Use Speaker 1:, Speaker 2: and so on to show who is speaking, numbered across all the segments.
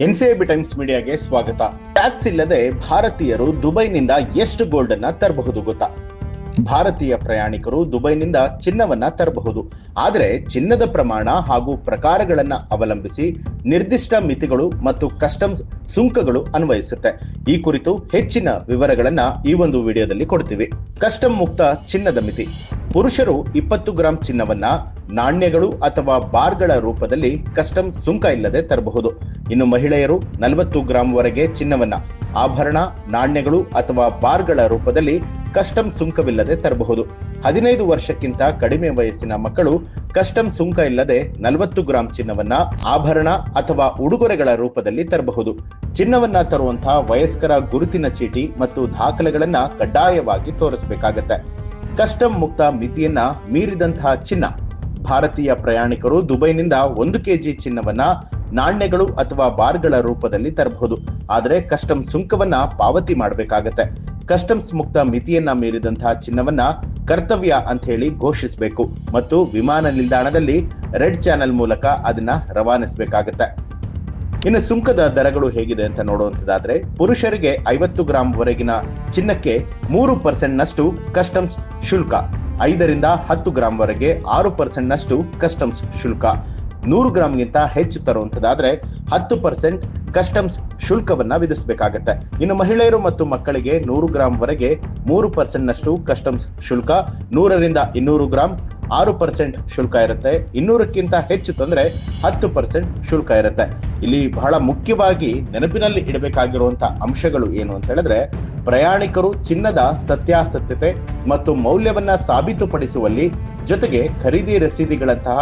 Speaker 1: NCIB times ಮೀಡಿಯಾಗೆ ಸ್ವಾಗತ. Tax ಇಲ್ಲದೆ ಭಾರತೀಯರು ದುಬೈನಿಂದ ಎಷ್ಟು ಗೋಲ್ಡ್ ಅನ್ನ ತರಬಹುದು ಗೊತ್ತಾ? ಭಾರತೀಯ ಪ್ರಯಾಣಿಕರು ದುಬೈನಿಂದ ಚಿನ್ನವನ್ನ ತರಬಹುದು. ಆದರೆ ಚಿನ್ನದ ಪ್ರಮಾಣ ಹಾಗೂ ಪ್ರಕಾರಗಳನ್ನ ಅವಲಂಬಿಸಿ ನಿರ್ದಿಷ್ಟ ಮಿತಿಗಳು ಮತ್ತು ಕಸ್ಟಮ್ಸ್ ಸುಂಕಗಳು ಅನ್ವಯಿಸುತ್ತೆ. ಈ ಕುರಿತು ಹೆಚ್ಚಿನ ವಿವರಗಳನ್ನ ಈ ಒಂದು ವಿಡಿಯೋದಲ್ಲಿ ಕೊಡ್ತೀವಿ. ಕಸ್ಟಮ್ ಮುಕ್ತ ಚಿನ್ನದ ಮಿತಿ. ಪುರುಷರು ಇಪ್ಪತ್ತು ಗ್ರಾಂ ಚಿನ್ನವನ್ನ ನಾಣ್ಯಗಳು ಅಥವಾ ಬಾರ್ಗಳ ರೂಪದಲ್ಲಿ ಕಸ್ಟಮ್ ಸುಂಕ ಇಲ್ಲದೆ ತರಬಹುದು. ಇನ್ನು ಮಹಿಳೆಯರು ನಲವತ್ತು ಗ್ರಾಂವರೆಗೆ ಚಿನ್ನವನ್ನ, ಆಭರಣ, ನಾಣ್ಯಗಳು ಅಥವಾ ಬಾರ್ಗಳ ರೂಪದಲ್ಲಿ ಕಸ್ಟಮ್ ಸುಂಕವಿಲ್ಲದೆ ತರಬಹುದು. ಹದಿನೈದು ವರ್ಷಕ್ಕಿಂತ ಕಡಿಮೆ ವಯಸ್ಸಿನ ಮಕ್ಕಳು ಕಸ್ಟಮ್ ಸುಂಕ ಇಲ್ಲದೆ ನಲವತ್ತು ಗ್ರಾಂ ಚಿನ್ನವನ್ನ, ಆಭರಣ ಅಥವಾ ಉಡುಗೊರೆಗಳ ರೂಪದಲ್ಲಿ ತರಬಹುದು. ಚಿನ್ನವನ್ನ ತರುವಂತಹ ವಯಸ್ಕರ ಗುರುತಿನ ಚೀಟಿ ಮತ್ತು ದಾಖಲೆಗಳನ್ನ ಕಡ್ಡಾಯವಾಗಿ ತೋರಿಸಬೇಕಾಗತ್ತೆ. ಕಸ್ಟಮ್ ಮುಕ್ತ ಮಿತಿಯನ್ನ ಮೀರಿದಂತಹ ಚಿನ್ನ ಭಾರತೀಯ ಪ್ರಯಾಣಿಕರು ದುಬೈನಿಂದ ಒಂದು ಕೆಜಿ ಚಿನ್ನವನ್ನ ನಾಣ್ಯಗಳು ಅಥವಾ ಬಾರ್ಗಳ ರೂಪದಲ್ಲಿ ತರಬಹುದು. ಆದರೆ ಕಸ್ಟಮ್ ಸುಂಕವನ್ನ ಪಾವತಿ ಮಾಡಬೇಕಾಗತ್ತೆ. ಕಸ್ಟಮ್ಸ್ ಮುಕ್ತ ಮಿತಿಯನ್ನ ಮೀರಿದಂತಹ ಚಿನ್ನವನ್ನ ಕರ್ತವ್ಯ ಅಂತ ಹೇಳಿ ಘೋಷಿಸಬೇಕು. ಮತ್ತು ವಿಮಾನ ನಿಲ್ದಾಣದಲ್ಲಿ ರೆಡ್ ಚಾನೆಲ್ ಮೂಲಕ ಅದನ್ನ ರವಾನಿಸಬೇಕಾಗತ್ತೆ. ಇನ್ನು ಸುಂಕದ ದರಗಳು ಹೇಗಿದೆ ಅಂತ ನೋಡುವಂತದಾದ್ರೆ ಪುರುಷರಿಗೆ ಐವತ್ತು ಗ್ರಾಂ ವರೆಗಿನ ಚಿನ್ನಕ್ಕೆ ಮೂರು ಪರ್ಸೆಂಟ್ ನಷ್ಟು ಕಸ್ಟಮ್ಸ್ ಶುಲ್ಕ. ಐದರಿಂದ ಹತ್ತು ಗ್ರಾಂ ವರೆಗೆ ಆರು ಪರ್ಸೆಂಟ್ ನಷ್ಟು ಕಸ್ಟಮ್ಸ್ ಶುಲ್ಕ. ನೂರು ಗ್ರಾಮ್ಗಿಂತ ಹೆಚ್ಚು ತರುವಂತದಾದ್ರೆ ಹತ್ತು ಪರ್ಸೆಂಟ್ ಕಸ್ಟಮ್ಸ್ ಶುಲ್ಕವನ್ನ ವಿಧಿಸಬೇಕಾಗತ್ತೆ. ಇನ್ನು ಮಹಿಳೆಯರು ಮತ್ತು ಮಕ್ಕಳಿಗೆ ನೂರು ಗ್ರಾಂ ವರೆಗೆ ಮೂರು ಪರ್ಸೆಂಟ್ ನಷ್ಟು ಕಸ್ಟಮ್ಸ್ ಶುಲ್ಕ, ನೂರರಿಂದ ಇನ್ನೂರು ಗ್ರಾಂ ಆರು ಪರ್ಸೆಂಟ್ ಶುಲ್ಕ ಇರುತ್ತೆ. ಇನ್ನೂರಕ್ಕಿಂತ ಹೆಚ್ಚು ತಂದ್ರೆ ಹತ್ತು ಪರ್ಸೆಂಟ್ ಶುಲ್ಕ ಇರುತ್ತೆ. ಇಲ್ಲಿ ಬಹಳ ಮುಖ್ಯವಾಗಿ ನೆನಪಿನಲ್ಲಿ ಇಡಬೇಕಾಗಿರುವಂತಹ ಅಂಶಗಳು ಏನು ಅಂತ ಹೇಳಿದ್ರೆ, ಪ್ರಯಾಣಿಕರು ಚಿನ್ನದ ಸತ್ಯಾಸತ್ಯತೆ ಮತ್ತು ಮೌಲ್ಯವನ್ನ ಸಾಬೀತುಪಡಿಸುವಲ್ಲಿ ಜೊತೆಗೆ ಖರೀದಿ ರಸೀದಿಗಳಂತಹ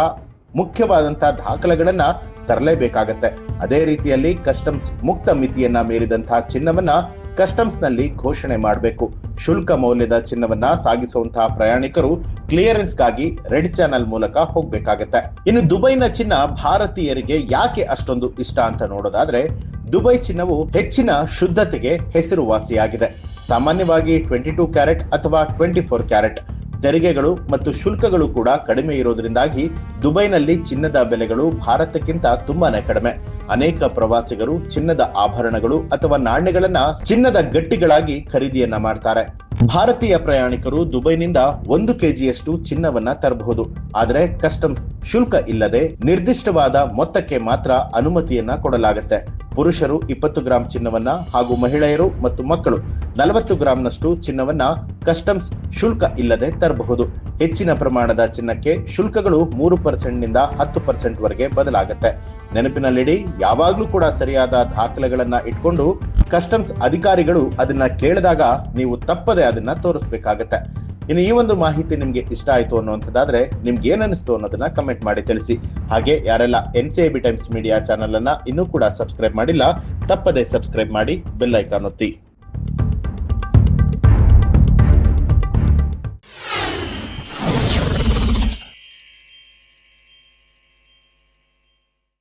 Speaker 1: ಮುಖ್ಯವಾದಂತಹ ದಾಖಲೆಗಳನ್ನ ತರಲೇಬೇಕಾಗತ್ತೆ. ಅದೇ ರೀತಿಯಲ್ಲಿ ಕಸ್ಟಮ್ಸ್ ಮುಕ್ತ ಮಿತಿಯನ್ನ ಮೀರಿದಂತಹ ಚಿನ್ನವನ್ನ ಕಸ್ಟಮ್ಸ್ನಲ್ಲಿ ಘೋಷಣೆ ಮಾಡಬೇಕು. ಶುಲ್ಕ ಮೌಲ್ಯದ ಚಿನ್ನವನ್ನ ಸಾಗಿಸುವಂತಹ ಪ್ರಯಾಣಿಕರು ಕ್ಲಿಯರೆನ್ಸ್ಗಾಗಿ ರೆಡ್ ಚಾನೆಲ್ ಮೂಲಕ ಹೋಗ್ಬೇಕಾಗತ್ತೆ. ಇನ್ನು ದುಬೈನ ಚಿನ್ನ ಭಾರತೀಯರಿಗೆ ಯಾಕೆ ಅಷ್ಟೊಂದು ಇಷ್ಟ ಅಂತ ನೋಡೋದಾದ್ರೆ, ದುಬೈ ಚಿನ್ನವು ಹೆಚ್ಚಿನ ಶುದ್ಧತೆಗೆ ಹೆಸರುವಾಸಿಯಾಗಿದೆ. ಸಾಮಾನ್ಯವಾಗಿ ಟ್ವೆಂಟಿ ಟೂ ಕ್ಯಾರೆಟ್ ಅಥವಾ ಟ್ವೆಂಟಿ ಫೋರ್ ಕ್ಯಾರೆಟ್ ತೆರಿಗೆಗಳು ಮತ್ತು ಶುಲ್ಕಗಳು ಕೂಡ ಕಡಿಮೆ ಇರೋದ್ರಿಂದಾಗಿ ದುಬೈನಲ್ಲಿ ಚಿನ್ನದ ಬೆಲೆಗಳು ಭಾರತಕ್ಕಿಂತ ತುಂಬಾನೇ ಕಡಿಮೆ. ಅನೇಕ ಪ್ರವಾಸಿಗರು ಚಿನ್ನದ ಆಭರಣಗಳು ಅಥವಾ ನಾಣ್ಯಗಳನ್ನ ಚಿನ್ನದ ಗಟ್ಟಿಗಳಾಗಿ ಖರೀದಿಯನ್ನ ಮಾಡ್ತಾರೆ. ಭಾರತೀಯ ಪ್ರಯಾಣಿಕರು ದುಬೈನಿಂದ ಒಂದು ಕೆಜಿಯಷ್ಟು ಚಿನ್ನವನ್ನ ತರಬಹುದು. ಆದರೆ ಕಸ್ಟಮ್ ಶುಲ್ಕ ಇಲ್ಲದೆ ನಿರ್ದಿಷ್ಟವಾದ ಮೊತ್ತಕ್ಕೆ ಮಾತ್ರ ಅನುಮತಿಯನ್ನ ಕೊಡಲಾಗುತ್ತೆ. ಪುರುಷರು ಇಪ್ಪತ್ತು ಗ್ರಾಂ ಚಿನ್ನವನ್ನ ಹಾಗೂ ಮಹಿಳೆಯರು ಮತ್ತು ಮಕ್ಕಳು ನಲವತ್ತು ಗ್ರಾಂನಷ್ಟು ಚಿನ್ನವನ್ನ ಕಸ್ಟಮ್ಸ್ ಶುಲ್ಕ ಇಲ್ಲದೆ ತರಬಹುದು. ಹೆಚ್ಚಿನ ಪ್ರಮಾಣದ ಚಿನ್ನಕ್ಕೆ ಶುಲ್ಕಗಳು ಮೂರು ಪರ್ಸೆಂಟ್ನಿಂದ ಹತ್ತು ಪರ್ಸೆಂಟ್ ವರೆಗೆ ಬದಲಾಗುತ್ತೆ. ನೆನಪಿನಲ್ಲಿಡಿ, ಯಾವಾಗಲೂ ಕೂಡ ಸರಿಯಾದ ದಾಖಲೆಗಳನ್ನ ಇಟ್ಕೊಂಡು ಕಸ್ಟಮ್ಸ್ ಅಧಿಕಾರಿಗಳು ಅದನ್ನ ಕೇಳಿದಾಗ ನೀವು ತಪ್ಪದೆ ಅದನ್ನ ತೋರಿಸ್ಬೇಕಾಗತ್ತೆ. ಇನ್ನು ಈ ಒಂದು ಮಾಹಿತಿ ನಿಮ್ಗೆ ಇಷ್ಟ ಆಯ್ತು ಅನ್ನುವಂಥದ್ದಾದ್ರೆ ನಿಮ್ಗೆ ಏನಿಸ್ತು ಅನ್ನೋದನ್ನ ಕಮೆಂಟ್ ಮಾಡಿ ತಿಳಿಸಿ. ಹಾಗೆ ಯಾರೆಲ್ಲ N C B Times media channel ಅನ್ನ ಇನ್ನೂ ಕೂಡ ಸಬ್ಸ್ಕ್ರೈಬ್ ಮಾಡಿಲ್ಲ, ತಪ್ಪದೆ ಸಬ್ಸ್ಕ್ರೈಬ್ ಮಾಡಿ ಬೆಲ್ ಐಕಾನ್ ಒತ್ತಿ.